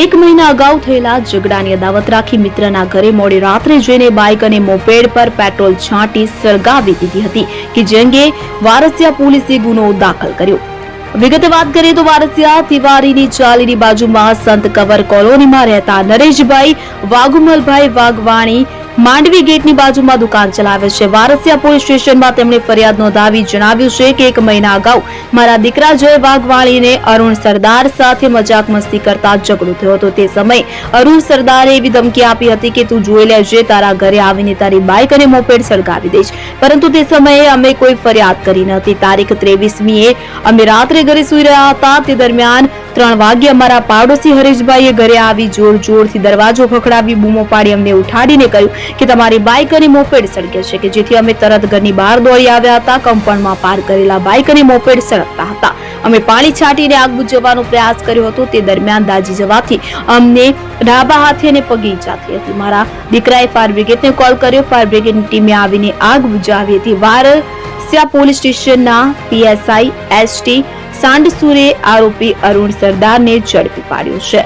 એક મહિના અગાઉ થયેલા ઝઘડાની અદાવત રાખી મિત્રના ઘરે મોડી રાત્રે જઈને બાઇક અને મોપેડ પર પેટ્રોલ છાંટી સળગાવી દીધી હતી કે જે અંગે વારસિયા પોલીસે ગુનો દાખલ કર્યો. વિગતે વાત કરીએ તો વારસિયા તિવારીની ચાલીની બાજુમાં સંત કવર કોલોનીમાં રહેતા નરેશભાઈ વાઘુમલભાઈ વાઘવાણી માંડવી ગેટની બાજુમાં દુકાન ચલાવે છે. વારસિયા પોલીસ સ્ટેશનમાં તેમણે ફરિયાદ નોંધાવી જણાવ્યું છે કે એક મહિના અગાઉ મારા દીકરા જય વાઘવાણીને અરુણ સરદાર સાથે મજાક મસ્તી કરતા ઝઘડો થયો હતો. તે સમયે અરુણ સરદારે એવી ધમકી આપી હતી કે, તું જોઈ લેજે, તારા ઘરે આવીને તારી બાઇક અને મોપેડ સળગાવી દઈશ. પરંતુ તે સમયે અમે કોઈ ફરિયાદ કરી ન હતી તારીખ ત્રેવીસમીએ અમે રાત્રે ઘરે સૂઈ રહ્યા હતા. તે દરમિયાન ત્રણ વાગ્યે અમારા પાડોશી હરેશભાઈએ ઘરે આવી જોર જોરથી દરવાજો ખખડાવી બૂમો પાડી અમને ઉઠાડીને કહ્યું કે તમારી બાઇક અને મોપેડ સળગે છે કે જેથી અમે તરત ઘરની બહાર દોડી આવ્યા હતા કમ્પાઉન્ડમાં પાર કરેલા બાઇક અને મોપેડ સળગતા હતા. અમે પાણી છાંટીને આગ બુજવવાનો પ્રયાસ કર્યો હતો, તે દરમિયાન દાજી જવાથી અમને ડાબા હાથે અને પગે ઈજા થઈ હતી. મારા દીકરાએ ફાયર બ્રિગેડને કોલ કર્યો, ફાયર બ્રિગેડની ટીમે આવીને આગ બુજાવી હતી. વારસિયા પોલીસ સ્ટેશનના પીએસઆઈ, એસટી સાંડસુરે આરોપી અરુણ સરદારને ઝડપી પાડ્યો છે.